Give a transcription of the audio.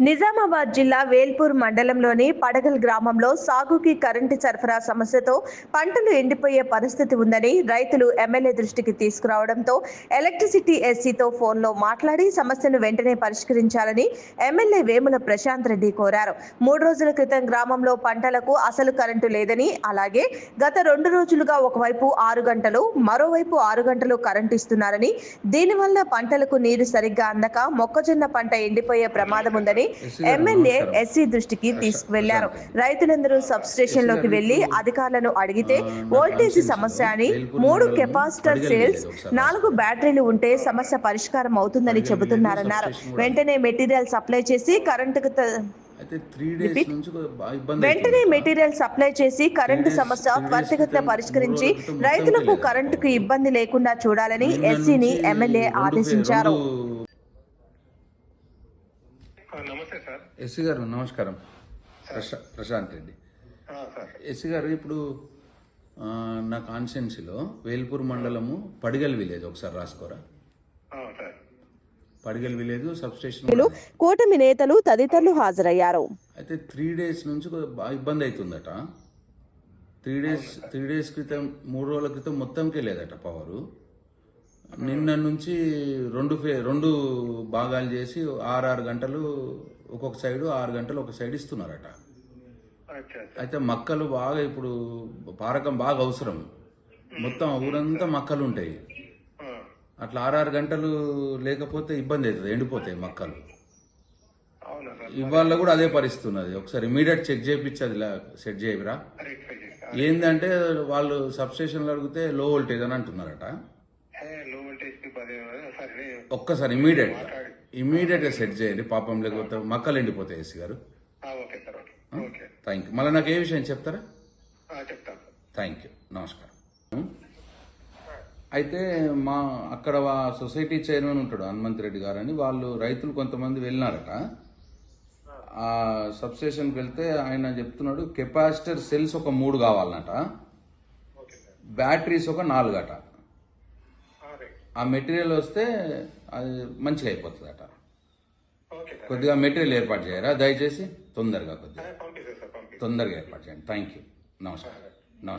నిజామాబాద్ జిల్లా వేల్పూర్ మండలంలోని పడగల్ గ్రామంలో సాగుకి కరెంటు సరఫరా సమస్యతో పంటలు ఎండిపోయే పరిస్థితి ఉందని రైతులు ఎమ్మెల్యే దృష్టికి తీసుకురావడంతో ఎలక్ట్రిసిటీ ఎస్సీతో ఫోన్లో మాట్లాడి సమస్యను వెంటనే పరిష్కరించాలని ఎమ్మెల్యే వేముల ప్రశాంత్ రెడ్డి కోరారు. మూడు రోజుల క్రితం గ్రామంలో పంటలకు అసలు కరెంటు లేదని అలాగే గత రెండు రోజులుగా ఒకవైపు ఆరు గంటలు మరోవైపు ఆరు గంటలు కరెంటు ఇస్తున్నారని దీనివల్ల పంటలకు నీరు సరిగ్గా అందక మొక్కజొన్న పంట ఎండిపోయే ప్రమాదం ఉందని ఎమ్మెల్యే ఎస్సీ దృష్టికి తీసుకువెళ్ళారు. రైతులందరూ సబ్ స్టేషన్లోకి వెళ్ళి అధికారులను అడిగితే వోల్టేజ్ సమస్య అని మూడు కెపాసిటర్ సేల్స్ నాలుగు బ్యాటరీలు ఉంటే సమస్య పరిష్కారం అవుతుందని చెబుతున్నారన్నారు. వెంటనే మెటీరియల్ సప్లై చేసి కరెంటుకు ఇబ్బంది వెంటనే మెటీరియల్ సప్లై చేసి కరెంటు సమస్య త్వరితగతిన పరిష్కరించి రైతులకు కరెంటుకు ఇబ్బంది లేకుండా చూడాలని ఎస్సీని ఎమ్మెల్యే ఆదేశించారు. నమస్తే సార్. ఎస్సీ గారు నమస్కారం. ప్రశా- ప్రశాంత్ రెడ్డి. ఆ, సార్. ఎస్సీ గారు ఇప్పుడు నా కాన్స్టిట్యున్సీలో వేల్పూర్ మండలము పడిగల్ విలేజ్ ఒకసారి రాసుకోరా? పడిగల్ విలేజ్ సబ్ స్టేషన్లు కూటమి నేతలు తదితరులు హాజరయ్యారు. అయితే త్రీ డేస్ నుంచి ఇబ్బంది అవుతుందట త్రీ డేస్ త్రీ డేస్ క్రితం మూడు రోజుల క్రితం మొత్తంకే లేదట పవరు. నిన్న నుంచి రెండు ఫే రెండు భాగాలు చేసి ఆరు ఆరు గంటలు ఒక్కొక్క సైడు ఆరు గంటలు ఒక సైడ్ ఇస్తున్నారట. అయితే మక్కలు బాగా ఇప్పుడు పారకం బాగా అవసరం. మొత్తం ఊరంతా మక్కలు ఉంటాయి అట్లా ఆరారు గంటలు లేకపోతే ఇబ్బంది అవుతుంది ఎండిపోతాయి మక్కలు. ఇవాళ కూడా అదే పరిస్థితి ఉన్నది ఒకసారి ఇమీడియట్ చెక్ చేయించి అది సెట్ చేయరా? ఏందంటే వాళ్ళు సబ్ స్టేషన్లో అడిగితే లో వోల్టేజ్ అని అంటున్నారట ఏ, లో వోల్టేజ్కి పది సరే నేను ఒక్కసారి ఇమీడియట్ ఇమీడియట్గా సెట్ చేయండి. పాపం లేకపోతే మక్కలు ఎండిపోతాయి ఎస్సీ గారు. థ్యాంక్ యూ మళ్ళీ నాకు ఏ విషయం చెప్తారా? థ్యాంక్ యూ నమస్కారం. అయితే మా అక్కడ సొసైటీ చైర్మన్ ఉంటాడు హనుమంత్ రెడ్డి గారు అని. వాళ్ళు రైతులు కొంతమంది వెళ్ళినారట. ఆ సబ్ స్టేషన్కి వెళ్తే ఆయన చెప్తున్నాడు కెపాసిటర్ సెల్స్ ఒక మూడు కావాలన్నట. బ్యాటరీస్ ఒక నాలుగట. ఆ, మెటీరియల్ వస్తే అది మంచిగా అయిపోతుందట. Okay sir. కొద్దిగా మెటీరియల్ ఏర్పాటు చేయరా? దయచేసి తొందరగా కొద్దిగా. తొందరగా ఏర్పాటు చేయండి. Thank you. నమస్కారం. నమస్కారం.